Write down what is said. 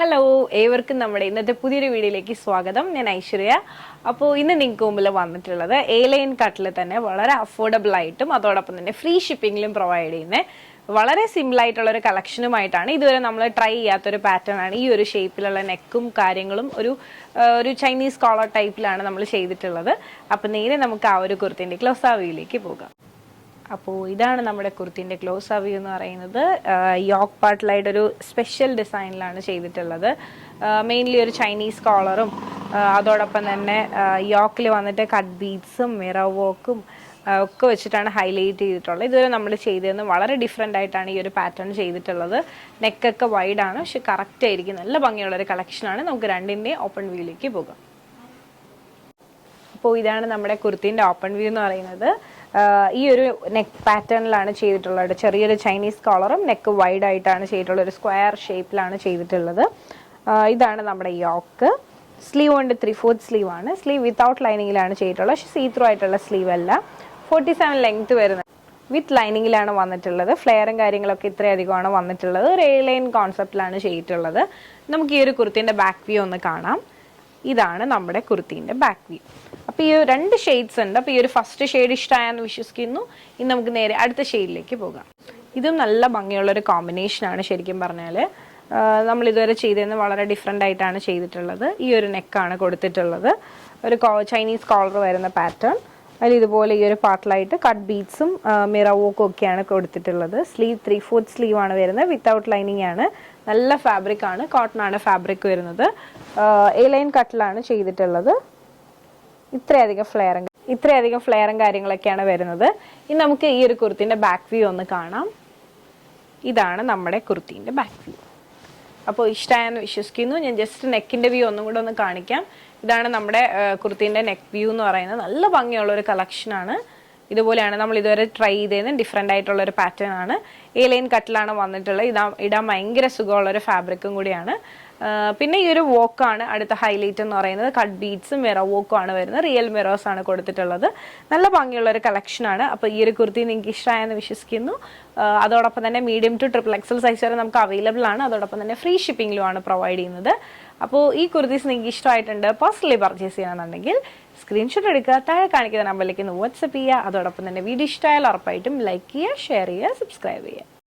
Hello ഏവർക്കും നമ്മുടെ ഇന്നത്തെ പുതിയൊരു വീഡിയോയിലേക്ക് സ്വാഗതം. ഞാൻ ഐശ്വര്യ. അപ്പോൾ ഇന്ന് നിങ്ങൾക്ക് മുമ്പിൽ വന്നിട്ടുള്ളത് എ ലൈൻ കട്ടിൽ തന്നെ വളരെ അഫോർഡബിൾ ആയിട്ടും അതോടൊപ്പം തന്നെ ഫ്രീ ഷിപ്പിങ്ങിലും പ്രൊവൈഡ് ചെയ്യുന്ന വളരെ സിമ്പിൾ ആയിട്ടുള്ള ഒരു കളക്ഷനുമായിട്ടാണ് ഇതുവരെ നമ്മൾ ട്രൈ ചെയ്യാത്തൊരു പാറ്റേൺ ആണ്. ഈ ഒരു ഷേപ്പിലുള്ള നെക്കും കാര്യങ്ങളും ഒരു ഒരു ചൈനീസ് കോളർ ടൈപ്പിലാണ് നമ്മൾ ചെയ്തിട്ടുള്ളത്. അപ്പോൾ നേരെ നമുക്ക് ആ ഒരു കുർത്തിന്റെ ക്ലോസ് ആ വ്യൂയിലേക്ക് പോകാം. അപ്പോൾ ഇതാണ് നമ്മുടെ കുർത്തിന്റെ ക്ലോസ് വ്യൂ എന്ന് പറയുന്നത്. യോക്ക് പാർട്ടിലായിട്ട് ഒരു സ്പെഷ്യൽ ഡിസൈനിലാണ് ചെയ്തിട്ടുള്ളത്. മെയിൻലി ഒരു ചൈനീസ് കോളറും അതോടൊപ്പം തന്നെ യോക്കിൽ വന്നിട്ട് കട്ട് ബീഡ്സും മിറർ വർക്കും ഒക്കെ വെച്ചിട്ടാണ് ഹൈലൈറ്റ് ചെയ്തിട്ടുള്ളത്. ഇതുവരെ നമ്മൾ ചെയ്തതെന്ന് വളരെ ഡിഫറെന്റ് ആയിട്ടാണ് ഈ ഒരു പാറ്റേൺ ചെയ്തിട്ടുള്ളത്. നെക്കൊക്കെ വൈഡാണ് പക്ഷെ കറക്റ്റ് ആയിരിക്കും. നല്ല ഭംഗിയുള്ളൊരു കളക്ഷനാണ് നമുക്ക് രണ്ടിന്റെയും ഓപ്പൺ വ്യൂയിലേക്ക് പോകാം. അപ്പോൾ ഇതാണ് നമ്മുടെ കുർത്തീന്റെ ഓപ്പൺ വ്യൂ എന്ന് പറയുന്നത്. ഈ ഒരു നെക്ക് പാറ്റേണിലാണ് ചെയ്തിട്ടുള്ളത്. ചെറിയൊരു ചൈനീസ് കോളറും നെക്ക് വൈഡ് ആയിട്ടാണ് ചെയ്തിട്ടുള്ളത്. ഒരു സ്ക്വയർ ഷേപ്പിലാണ് ചെയ്തിട്ടുള്ളത്. ഇതാണ് നമ്മുടെ യോക്ക് സ്ലീവ് ഉണ്ട് ത്രീ ഫോർത്ത് സ്ലീവ് ആണ് സ്ലീവ് വിത്തൗട്ട് ലൈനിങ്ങിലാണ് ചെയ്തിട്ടുള്ളത്. പക്ഷേ സീ ത്രൂ ആയിട്ടുള്ള സ്ലീവ് അല്ല. ഫോർട്ടി സെവൻ ലെങ്ത് വരുന്നത് വിത്ത് ലൈനിങ്ങിലാണ് വന്നിട്ടുള്ളത്. ഫ്ലെയറും കാര്യങ്ങളൊക്കെ ഇത്രയധികമാണ് വന്നിട്ടുള്ളത്. ഒരു എ ലൈൻ കോൺസെപ്റ്റിലാണ് ചെയ്തിട്ടുള്ളത്. നമുക്ക് ഈ ഒരു കുർത്തീന്റെ ബാക്ക് വ്യൂ ഒന്ന് കാണാം. ഇതാണ് നമ്മുടെ കുർത്തീന്റെ ബാക്ക് വ്യൂ അപ്പോൾ ഈ രണ്ട് ഷെയ്ഡ്സ് ഉണ്ട്. അപ്പോൾ ഈ ഒരു ഫസ്റ്റ് ഷെയ്ഡ് ഇഷ്ടമായെന്ന് വിശ്വസിക്കുന്നു. ഇനി നമുക്ക് നേരെ അടുത്ത ഷെയ്ഡിലേക്ക് പോകാം. ഇതും നല്ല ഭംഗിയുള്ള ഒരു കോമ്പിനേഷൻ ആണ് ശരിക്കും പറഞ്ഞാൽ നമ്മൾ ഇതുവരെ ചെയ്തതെന്ന് വളരെ ഡിഫറെന്റ് ആയിട്ടാണ് ചെയ്തിട്ടുള്ളത്. ഈ ഒരു നെക്കാണ് കൊടുത്തിട്ടുള്ളത്. ഒരു ചൈനീസ് കോളർ വരുന്ന പാറ്റേൺ അതിൽ ഇതുപോലെ ഈ ഒരു പാർട്ടിലായിട്ട് കട്ട് ബീഡ്സും മിറവോക്കും ഒക്കെയാണ് കൊടുത്തിട്ടുള്ളത്. സ്ലീവ് ത്രീ ഫോർത്ത് സ്ലീവ് ആണ് വരുന്നത്. വിത്തൗട്ട് ലൈനിങ് ആണ്. നല്ല ഫാബ്രിക് ആണ്. കോട്ടൺ ആണ് ഫാബ്രിക് വരുന്നത്. എ ലൈൻ കട്ടിലാണ് ചെയ്തിട്ടുള്ളത്. ഇത്രയധികം ഫ്ലെയറും ഇത്രയധികം ഫ്ലെയറും കാര്യങ്ങളൊക്കെയാണ് വരുന്നത്. ഇനി നമുക്ക് ഈ ഒരു കുർത്തിന്റെ ബാക്ക് വ്യൂ ഒന്ന് കാണാം. ഇതാണ് നമ്മുടെ കുർത്തിന്റെ ബാക്ക് വ്യൂ അപ്പോൾ ഇഷ്ടമായെന്ന് വിശ്വസിക്കുന്നു. ഞാൻ ജസ്റ്റ് നെക്കിന്റെ വ്യൂ ഒന്നും കൂടെ ഒന്ന് കാണിക്കാം. ഇതാണ് നമ്മുടെ കുർത്തിന്റെ നെക്ക് വ്യൂ എന്ന് പറയുന്നത്. നല്ല ഭംഗിയുള്ള ഒരു കളക്ഷനാണ് ഇതുപോലെയാണ് നമ്മൾ ഇതുവരെ ട്രൈ ചെയ്തതിന് ഡിഫറെന്റ് ആയിട്ടുള്ള ഒരു പാറ്റേൺ ആണ്. ഏലൈൻ ലൈൻ കട്ടിലാണ് വന്നിട്ടുള്ളത്. ഇതാ ഇടാൻ ഭയങ്കര സുഖമുള്ള ഒരു ഫാബ്രിക്കും കൂടിയാണ്. പിന്നെ ഈ ഒരു വോക്കാണ് അടുത്ത ഹൈലൈറ്റ് എന്ന് പറയുന്നത്. കട്ട് ബീഡ്സും മിറർ വോക്കും ആണ് വരുന്നത്. റിയൽ മിറേഴ്സ് ആണ് കൊടുത്തിട്ടുള്ളത്. നല്ല ഭംഗിയുള്ള ഒരു കളക്ഷനാണ് അപ്പോൾ ഈ ഒരു കുർത്തി നിങ്ങൾക്ക് ഇഷ്ടമായെന്ന് വിശ്വസിക്കുന്നു. അതോടൊപ്പം തന്നെ medium to triple XL size വരെ നമുക്ക് അവൈലബിൾ ആണ്. അതോടൊപ്പം തന്നെ ഫ്രീ ഷിപ്പിംഗിലും ആണ് പ്രൊവൈഡ് ചെയ്യുന്നത്. അപ്പോൾ ഈ കുർത്തീസ് നിങ്ങൾക്ക് ഇഷ്ടമായിട്ടുണ്ട് പേഴ്സണലി പർച്ചേസ് ചെയ്യണമെന്നുണ്ടെങ്കിൽ സ്ക്രീൻഷോട്ട് എടുക്കുക താഴെ കാണിക്കുന്ന നമ്പറിലേക്ക് ഒന്ന് വാട്സപ്പ് ചെയ്യുക. അതോടൊപ്പം തന്നെ വീഡിയോ ഇഷ്ടമായാൽ ഉറപ്പായിട്ടും ലൈക്ക് ചെയ്യുക ഷെയർ ചെയ്യുക സബ്സ്ക്രൈബ് ചെയ്യുക.